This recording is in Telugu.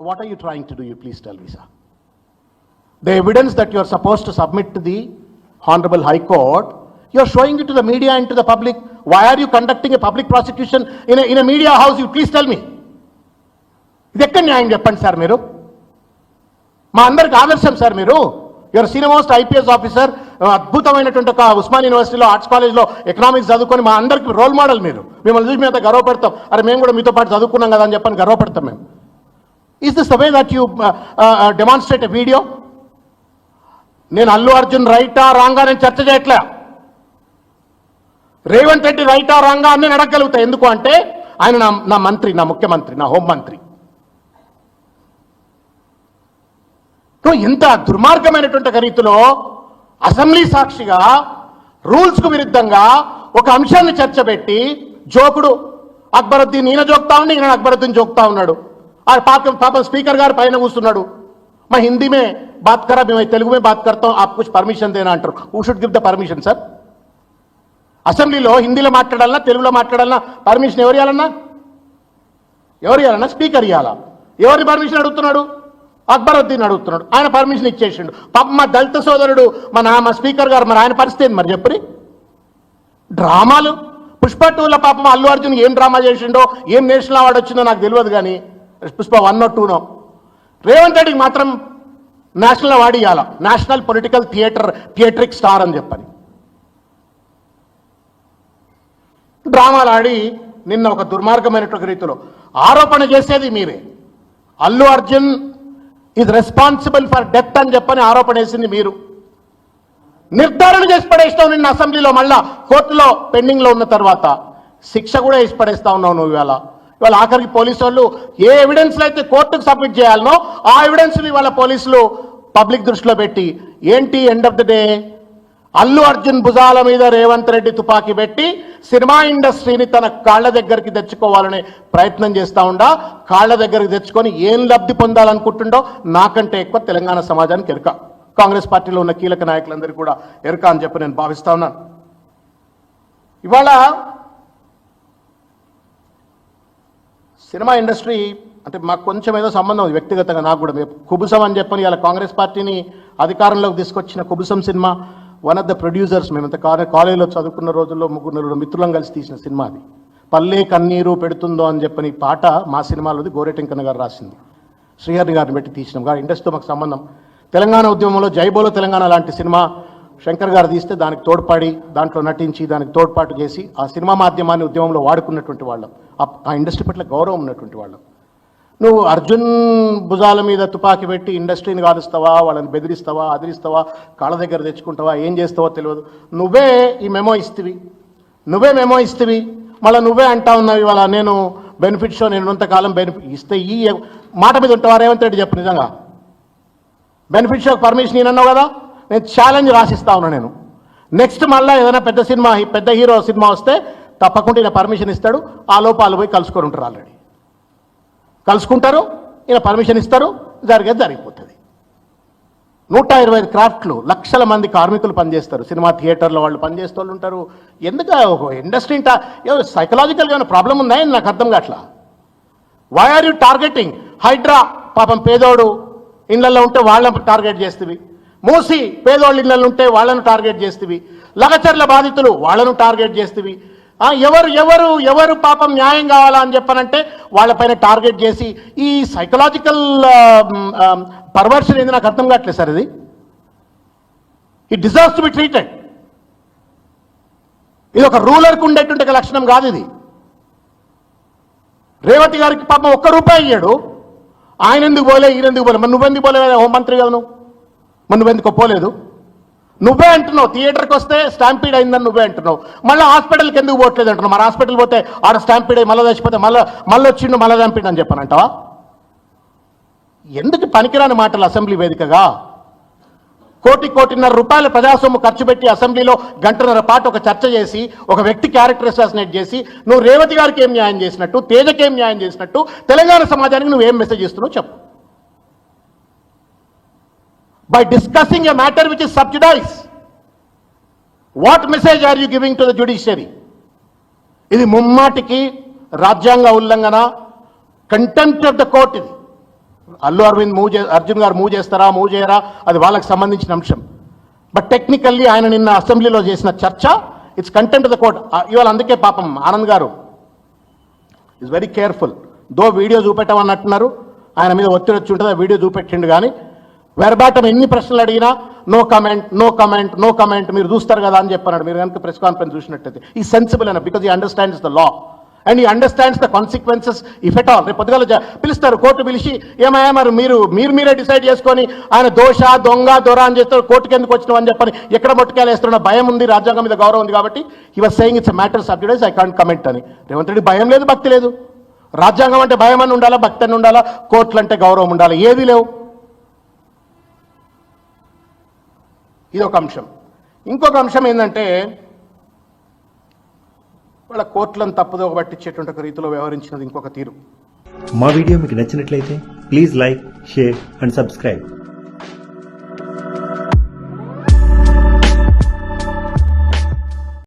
what are you trying to do? You please tell me, sir. The evidence that you are supposed to submit to the Honorable High Court, you are showing it to the media and to the public. Why are you conducting a public prosecution in a, in a media house? You please tell me. ఇది ఎక్కడ న్యాయం చెప్పండి సార్ మీరు మా అందరికి ఆదర్శం సార్ మీరు your senior most IPS officer అద్భుతమైనటువంటి ఒక ఉస్మాన్ యూనివర్సిటీలో ఆర్ట్స్ కాలేజ్లో ఎకనామిక్స్ చదువుకొని మా అందరికి రోల్ మోడల్ మీరు మిమ్మల్ని చూసి మేము గర్వపడతాం అరే మేము కూడా మీతో పాటు చదువుకున్నాం కదా అని చెప్పని గర్వపడతాం మేము is this the way that you demonstrate a video నేను అల్లు అర్జున్ రైటా రాంగా నేను చర్చ చేయట్లే. రేవంత్ రెడ్డి రైటా రాంగా అని నేను అడగగలుగుతా ఎందుకు అంటే ఆయన నా నా మంత్రి నా ముఖ్యమంత్రి నా హోం మంత్రి. సో ఇంత దుర్మార్గమైనటువంటి రీతిలో అసెంబ్లీ సాక్షిగా రూల్స్కు విరుద్ధంగా ఒక అంశాన్ని చర్చబెట్టి జోకుడు అక్బరుద్దీన్ ఈయన జోక్తా ఉండి ఈయన అక్బరుద్దీన్ జోక్తా ఉన్నాడు. ఆ పాపం పాపం స్పీకర్ గారు పైన కూర్చున్నాడు. మా హిందీ మే బాత్ కరా మేము తెలుగు మే బాత్ కర్తాం ఆప్ కుచ్ పర్మిషన్ దేనా అంటారు. Who should give the permission sir అసెంబ్లీలో హిందీలో మాట్లాడాలన్నా తెలుగులో మాట్లాడాలన్నా పర్మిషన్ ఎవరు ఇవ్వాలన్నా ఎవరు ఇవ్వాలన్నా స్పీకర్ ఇవ్వాలా ఎవరిని పర్మిషన్ అడుగుతున్నాడు? అక్బరుద్దీన్ అడుగుతున్నాడు. ఆయన పర్మిషన్ ఇచ్చేసిండు. పాప మా దళిత సోదరుడు మన మా స్పీకర్ గారు మరి ఆయన పరిస్థితి ఏంది మరి చెప్పరి డ్రామాలు. పుష్ప టూలో పాపం అల్లు అర్జున్ ఏం డ్రామా చేసిండో ఏం నేషనల్ అవార్డు వచ్చిందో నాకు తెలియదు కానీ పుష్ప వన్ టూనో రేవంత్ రెడ్డికి మాత్రం నేషనల్ అవార్డు ఇవ్వాల national political theatre theatric star అని చెప్పని. డ్రామాలు ఆడి నిన్న ఒక దుర్మార్గమైనటువంటి రీతిలో ఆరోపణ చేసేది మీరే. Allu Arjun is responsible for death అని చెప్పని ఆరోపణ వేసింది మీరు. నిర్ధారణ చేసి పడేస్తావు నిన్న అసెంబ్లీలో మళ్ళా కోర్టులో పెండింగ్లో ఉన్న తర్వాత శిక్ష కూడా వేసి పడేస్తా ఉన్నావు నువ్వు ఇవాళ. ఇవాళ ఆఖరికి పోలీసు వాళ్ళు ఏ ఎవిడెన్స్లు అయితే కోర్టుకు సబ్మిట్ చేయాలనో ఆ ఎవిడెన్స్ని ఇవాళ పోలీసులు పబ్లిక్ దృష్టిలో పెట్టి ఏంటి end of the day Allu Arjun భుజాల మీద రేవంత్ రెడ్డి తుపాకీ పెట్టి సినిమా ఇండస్ట్రీని తన కాళ్ళ దగ్గరికి తెచ్చుకోవాలనే ప్రయత్నం చేస్తా ఉండా? కాళ్ళ దగ్గరికి తెచ్చుకొని ఏం లబ్ధి పొందాలనుకుంటుండో? నాకంటే ఎక్కువ తెలంగాణ సమాజానికి ఎరుక. కాంగ్రెస్ పార్టీలో ఉన్న కీలక నాయకులందరికీ కూడా ఎరుక అని చెప్పి నేను భావిస్తా ఉన్నాను. ఇవాళ సినిమా ఇండస్ట్రీ అంటే మాకు కొంచెం ఏదో సంబంధం ఉంది వ్యక్తిగతంగా నాకు కూడా. కుబుసం అని చెప్పని ఇలా కాంగ్రెస్ పార్టీని అధికారంలోకి తీసుకొచ్చిన Kubusam cinema one of the producers మేము ఇంత కాలేజీలో చదువుకున్న రోజుల్లో ముగ్గురు నలుగురు మిత్రులం కలిసి తీసిన సినిమా అది. పల్లె కన్నీరు పెడుతుందో అని చెప్పని పాట మా సినిమాలోది గోరెటెంకన్న గారు రాసింది. శ్రీహరి గారిని పెట్టి తీసినాం. గారు ఇండస్ట్రీతో మాకు సంబంధం. తెలంగాణ ఉద్యమంలో జైబోలో తెలంగాణ లాంటి సినిమా శంకర్ గారు తీస్తే దానికి తోడ్పడి దాంట్లో నటించి దానికి తోడ్పాటు చేసి ఆ సినిమా మాధ్యమాన్ని ఉద్యమంలో వాడుకున్నటువంటి వాళ్ళం. ఆ- ఇండస్ట్రీ పట్ల గౌరవం ఉన్నటువంటి వాళ్ళం. నువ్వు అర్జున్ భుజాల మీద తుపాకీ పెట్టి ఇండస్ట్రీని కాలుస్తావా వాళ్ళని బెదిరిస్తావా అదిరిస్తావా కాళ్ళ దగ్గర తెచ్చుకుంటావా ఏం చేస్తావో తెలియదు. నువ్వే ఈ మెమో ఇస్తివి. నువ్వే మెమో ఇస్తివి. మళ్ళీ నువ్వే అంటా ఉన్నావు ఇవాళ నేను బెనిఫిట్ షో నేను ఉన్నంతకాలం బెనిఫిట్ ఇస్తే ఈ మాట మీద ఉంటావా? రేవంత్ రెడ్డి చెప్పు నిజంగా. బెనిఫిట్ షోకి పర్మిషన్ నేనన్నావు కదా? నేను ఛాలెంజ్ రాసిస్తా ఉన్నా నేను. నెక్స్ట్ మళ్ళీ ఏదైనా పెద్ద సినిమా పెద్ద హీరో సినిమా వస్తే తప్పకుండా ఈయన పర్మిషన్ ఇస్తాడు ఆ లోపాలు పోయి కలుసుకొని ఉంటారు ఆల్రెడీ కలుసుకుంటారు ఈయన పర్మిషన్ ఇస్తారు జరిగేది జరిగిపోతుంది. నూట ఇరవై ఐదు క్రాఫ్ట్లు లక్షల మంది కార్మికులు పనిచేస్తారు. సినిమా థియేటర్లో వాళ్ళు పనిచేసే వాళ్ళు ఉంటారు. ఎందుకు? ఒక ఇండస్ట్రీ సైకలాజికల్గా ఏమైనా ప్రాబ్లం ఉందా? అని నాకు అర్థం కావట్లా? Why are you targeting Hydraa పాపం పేదోడు ఇళ్ళలో ఉంటే వాళ్ళని టార్గెట్ చేస్తుంది. మూసి పేదోళ్ళ ఇళ్ళలు ఉంటే వాళ్ళను టార్గెట్ చేస్తేవి. లగచర్ల బాధితులు వాళ్ళను టార్గెట్ చేస్తేవి. ఎవరు ఎవరు ఎవరు పాపం న్యాయం కావాలా అని చెప్పనంటే వాళ్ళపైన టార్గెట్ చేసి ఈ సైకలాజికల్ పర్వర్షన్ ఏంది నాకు అర్థం కావట్లేదు సార్ ఇది. It deserves to be treated ఇది ఒక రూలర్కి ఉండేటువంటి ఒక లక్షణం కాదు ఇది. రేవతి గారికి పాపం ఒక్క రూపాయి అయ్యాడు ఆయన ఎందుకు పోలే ఈయన ఎందుకు పోలే? మరి నువ్వెందుకు పోలే హోంమంత్రి కదా నువ్వు మరి నువ్వెందుకు పోలేదు? నువ్వే అంటున్నావు థియేటర్కి వస్తే స్టాంపీడ్ అయిందని నువ్వే అంటున్నావు. మళ్ళీ హాస్పిటల్కి ఎందుకు పోవట్లేదు అంటున్నావు? మరి హాస్పిటల్ పోతే ఆడ స్టాంపీడ్ అయ్యి మళ్ళీ చచ్చిపోతే మళ్ళీ మళ్ళీ వచ్చిండు మళ్ళీ స్టాంపీడ్ అని చెప్పనంటావా ఎందుకు పనికిరాని మాటలు అసెంబ్లీ వేదికగా? కోటి కోటిన్నర రూపాయల ప్రజాసొమ్ము ఖర్చు పెట్టి అసెంబ్లీలో గంటన్నర పాటు ఒక చర్చ చేసి ఒక వ్యక్తి క్యారెక్టర్ అసాసినేట్ చేసి నువ్వు రేవతి గారికి ఏం న్యాయం చేసినట్టు తేజకి ఏం న్యాయం చేసినట్టు తెలంగాణ సమాజానికి నువ్వు ఏం మెసేజ్ ఇస్తున్నావు చెప్పు. By discussing a matter which is subsidize what message are you giving to the judiciary ఇది ముమ్మాటికి రాజ్యాంగ ఉల్లంఘన కంటెంప్ట్ ఆఫ్ ద కోర్ట్ ఇది. అల్లు అరవింద్ మూవ్ చే అర్జున్ గారు మూవ్ చేస్తారా మూవ్ చేయరా అది వాళ్ళకి సంబంధించిన అంశం. బట్ టెక్నికల్లీ ఆయన నిన్న అసెంబ్లీలో చేసిన చర్చ ఇట్స్ కంటెంట్ ద కోర్ట్ ఇవాళ అందుకే పాపం ఆనంద్ గారు is very careful though video చూపెట్టమన్నట్టున్నారు ఆయన మీద ఒత్తిడి వచ్చి ఉంటుంది ఆ వీడియో చూపెట్టిండు కానీ వెరబాటం ఎన్ని ప్రశ్నలు అడిగినా no comment no comment no comment మీరు చూస్తారు కదా అని చెప్పన్నాడు. మీరు కనుక ప్రెస్ కాన్ఫరెన్స్ చూసినట్టయితే. ఈ సెన్సిబుల్ అయినా because he understands the law and he understands the consequences if at all రేపు పొద్దుగాల పిలుస్తారు కోర్టు పిలిచి ఏమయ్యా మరి మీరు మీరు మీరే డిసైడ్ చేసుకొని ఆయన దోష దొంగ దొర అని చేస్తారు కోర్టుకి ఎందుకు వచ్చినావు అని చెప్పని ఎక్కడ మొట్టకాయలు వేస్తున్న భయం ఉంది రాజ్యాంగం మీద గౌరవం ఉంది కాబట్టి he was saying it's matter subject I can't comment అని. రేవంత్ రెడ్డి భయం లేదు భక్తి లేదు. రాజ్యాంగం అంటే భయం అని ఉండాలా భక్తి అని ఉండాలా కోర్టులు అంటే గౌరవం ఉండాలి ఏది లేవు. ఇది ఒక అంశం. ఇంకొక అంశం ఏంటంటే వాళ్ళ కోర్టులను తప్పుదో పట్టించేటువంటి ఒక రీతిలో వ్యవహరించినది ఇంకొక తీరు. మా వీడియో మీకు నచ్చినట్లయితే please like share and subscribe.